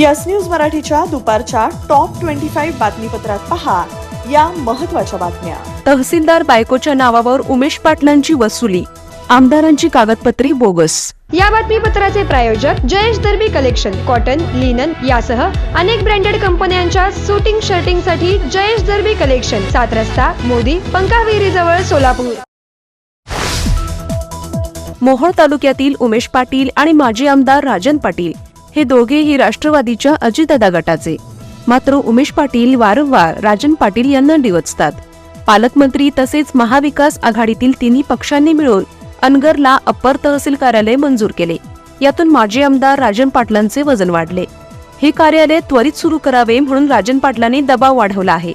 Yes news मराठीच्या दुपारच्या top twenty five बातमीपत्रात पहा या महत्त्वाच्या बातम्या. तहसीलदार बायकोच्या नावावर उमेश पाटलांची वसुली. आमदारांची कागदपत्रे बोगस. या बातमीपत्राचे प्रायोजक Jayesh Darbi collection cotton linen यासह अनेक ब्रँडेड कंपन्यांच्या सुटिंग शर्टिंगसाठी जयेश दर्बी कलेक्शन सात रस्ता मोदी पंकाविहिरी जवळ सोलापूर. मोहोळ तालुक्यातील उमेश पाटील आणि माजी आमदार राजन पाटील. हे दोघेही राष्ट्रवादीच्या अजितदादा गटाचे. मात्र उमेश पाटील वारंवार राजन पाटील यांना डिवचतात पालकमंत्री तसेच महाविकास आघाडीतील तिन्ही पक्षांनी मिळून अनगरला अप्पर तहसील कार्यालय मंजूर केले. यातून माजी आमदार राजन पाटलांचे वजन वाढले. हे कार्यालय त्वरित सुरू करावे म्हणून राजन पाटलांनी दबाव वाढवला आहे.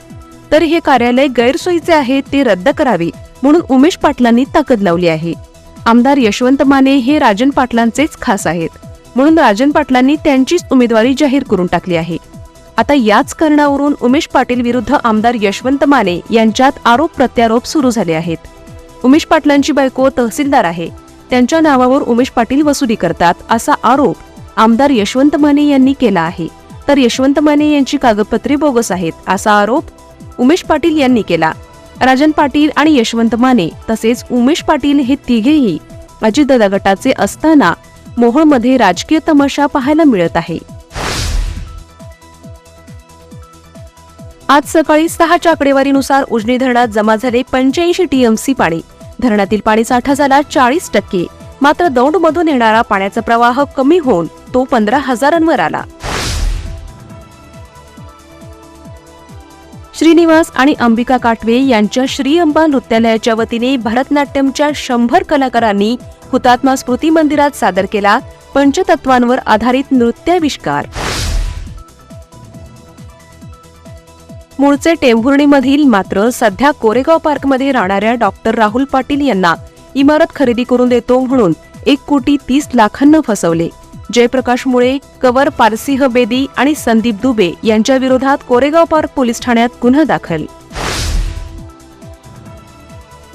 तर हे कार्यालय गैरसोयीचे आहे ते रद्द करावे म्हणून उमेश पाटलांनी ताकद लावली आहे. आमदार यशवंत माने हे राजन पाटलांचेच खास आहेत. म्हणून राजन पाटलांनी त्यांचीच उमेदवारी जाहीर करून टाकली आहे. आता याच कारणावरून उमेश पाटील विरुद्ध आमदार यशवंत माने यांच्यात आरोप प्रत्यारोप सुरू झाले आहेत. उमेश पाटलांची बायको तहसीलदार आहे. त्यांच्या नावावर उमेश पाटील वसुली करतात असा आरोप आमदार यशवंत माने यांनी केला आहे. तर यशवंत माने यांची कागदपत्रे बोगस आहेत असा आरोप उमेश पाटील यांनी केला. राजन पाटील आणि यशवंत माने तसेच उमेश पाटील हे तिघेही अजितदादा गटाचे असताना मोहोळमध्ये राजकीय तमाशा पाहायला मिळत आहे. आज सकाळी सहाच्या आकडेवारीनुसार उजनी धरणात जमा झाले पंच्याऐंशी टीएमसी पाणी. धरणातील पाणी साठा झाला चाळीस टक्के. मात्र दौंडमधून येणारा पाण्याचा प्रवाह कमी होऊन तो पंधरा हजारांवर आला. श्रीनिवास आणि अंबिका काटवे यांच्या श्री अंबा नृत्यालयाच्या वतीने भरतनाट्यमच्या शंभर कलाकारांनी हुतात्मा स्मृती मंदिरात सादर केला पंचतत्वांवर आधारित नृत्याविष्कार. मूळचे टेंभुर्णीमधील मात्र सध्या कोरेगाव पार्कमध्ये राहणाऱ्या डॉक्टर राहुल पाटील यांना इमारत खरेदी करून देतो म्हणून एक कोटी तीस लाखांना फसवले. जयप्रकाश मुळे कवर पारसिंह बेदी आणि संदीप दुबे यांच्या विरोधात कोरेगाव पार्क पोलीस ठाण्यात गुन्हा दाखल.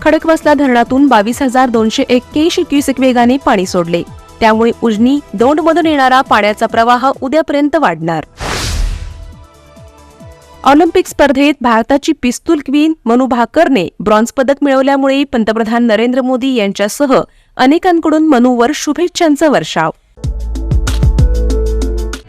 खडकवासला धरणातून बावीस हजार दोनशे एक्क्याऐंशी क्युसेक वेगाने पाणी सोडले. त्यामुळे उजनी दौंडमधून येणारा पाण्याचा प्रवाह उद्यापर्यंत वाढणार. ऑलिम्पिक स्पर्धेत भारताची पिस्तूल क्वीन मनु भाकरने ब्रॉन्झ पदक मिळवल्यामुळे पंतप्रधान नरेंद्र मोदी यांच्यासह अनेकांकडून मनूवर शुभेच्छांचा वर्षाव.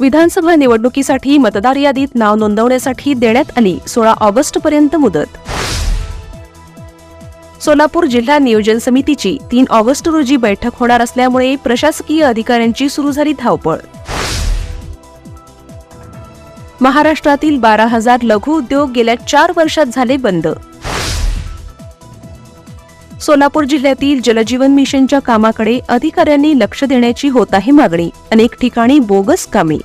विधानसभा निवडणुकीसाठी मतदार यादीत नाव नोंदवण्यासाठी देण्यात आली सोळा ऑगस्ट पर्यंत मुदत. सोलापूर जिल्हा नियोजन समितीची तीन ऑगस्ट रोजी बैठक होणार असल्यामुळे प्रशासकीय अधिकाऱ्यांची सुरू झाली धावपळ. महाराष्ट्रातील बारा हजार लघु उद्योग गेल्या चार वर्षात झाले बंद. सोलापूर जिल्ह्यातील जलजीवन मिशनच्या कामाकडे अधिकाऱ्यांनी लक्ष देण्याची होत आहे मागणी. अनेक ठिकाणी बोगस कामे.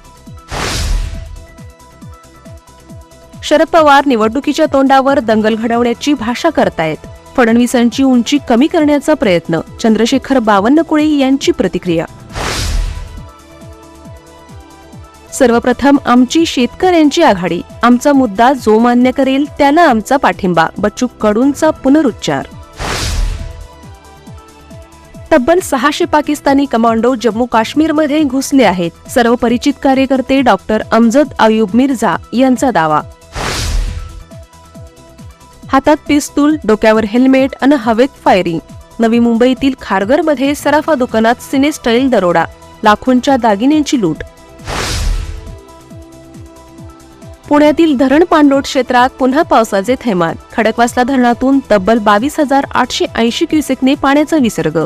शरद पवार निवडणुकीच्या तोंडावर दंगल घडवण्याची भाषा करतायत. फडणवीसांची उंची कमी करण्याचा प्रयत्न. चंद्रशेखर बावनकुळे यांची प्रतिक्रिया. सर्वप्रथम आमची शेतकऱ्यांची आघाडी. आमचा मुद्दा जो मान्य करेल त्याला आमचा पाठिंबा. बच्चू कडूंचा पुनरुच्चार. तब्बल सहाशे पाकिस्तानी कमांडो जम्मू काश्मीरमध्ये घुसले आहेत. सर्व परिचित कार्यकर्ते डॉक्टर अमजद अयुब मिर्झा यांचा दावा. हातात पिस्तूल डोक्यावर हेल्मेट आणि हवेत फायरिंग. नवी मुंबईतील खारघरमध्ये सराफा दुकानात सिनेस्टाईल दरोडा. लाखोंच्या दागिन्यांची लूट. पुण्यातील धरण पाणलोट क्षेत्रात पुन्हा पावसाचे थैमान. खडकवासला धरणातून तब्बल बावीस हजार आठशे ऐंशी क्युसेकने पाण्याचा विसर्ग.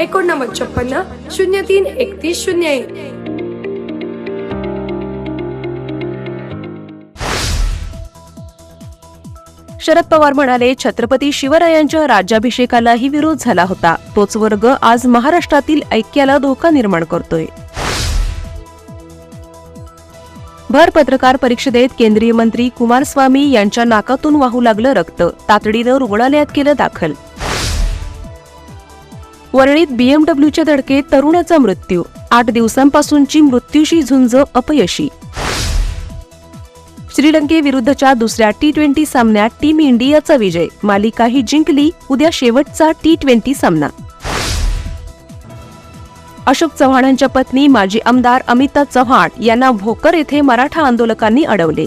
एकोणनव्वद छप्पन्न शून्य तीन एकतीस शून्य एक. शरद पवार म्हणाले छत्रपती शिवरायांच्या राज्याभिषेकालाही विरोध झाला होता. तोच वर्ग आज महाराष्ट्रातील ऐक्याला धोका निर्माण करतोय. भर पत्रकार परिषदेत केंद्रीय मंत्री कुमारस्वामी यांच्या नाकातून वाहू लागलं रक्त. तातडीनं रुग्णालयात केलं दाखल. वरळीत बीएमडब्ल्यूच्या धडकेत तरुणाचा मृत्यू. आठ दिवसांपासूनची मृत्यूशी झुंज अपयशी. श्रीलंकेविरुद्धच्या दुसऱ्या टी ट्वेंटी सामन्यात टीम इंडियाचा विजय. मालिकाही जिंकली उद्या शेवटचा टी ट्वेंटी सामना. अशोक चव्हाणांच्या पत्नी माजी आमदार अमिता चव्हाण यांना भोकर येथे मराठा आंदोलकांनी अडवले.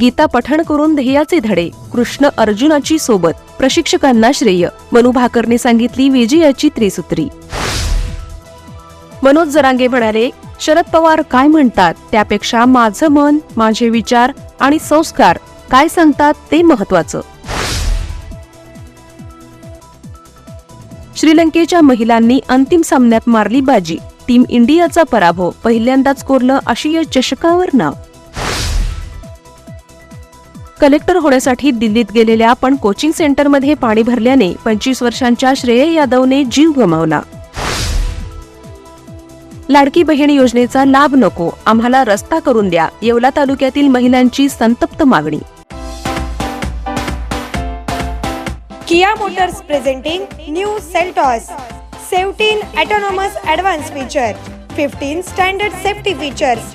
गीता पठण करून ध्येयाचे धडे कृष्ण अर्जुनाची सोबत प्रशिक्षकांना श्रेय. मनू भाकरने सांगितली विजयाची त्रिसूत्री. मनोज जरांगे म्हणाले शरद पवार काय म्हणतात? त्यापेक्षा माझं मन माझे विचार आणि संस्कार काय सांगतात ते महत्वाचं श्रीलंकेच्या महिलांनी अंतिम सामन्यात मारली बाजी. टीम इंडियाचा पराभव पहिल्यांदाच कोरलं आशिया चषकावर नाव. कलेक्टर होण्यासाठी दिल्लीत गेलेल्या पण कोचिंग सेंटरमध्ये पाणी भरल्याने पंचवीस वर्षांच्या श्रेय यादवने जीव गमावला. लाडकी बहीण योजनेचा लाभ नको आम्हाला रस्ता करून द्या येवला तालुक्यातील महिलांची संतप्त मागणी. Kia motors presenting new Seltos seventeen autonomous advance feature fifteen standard safety features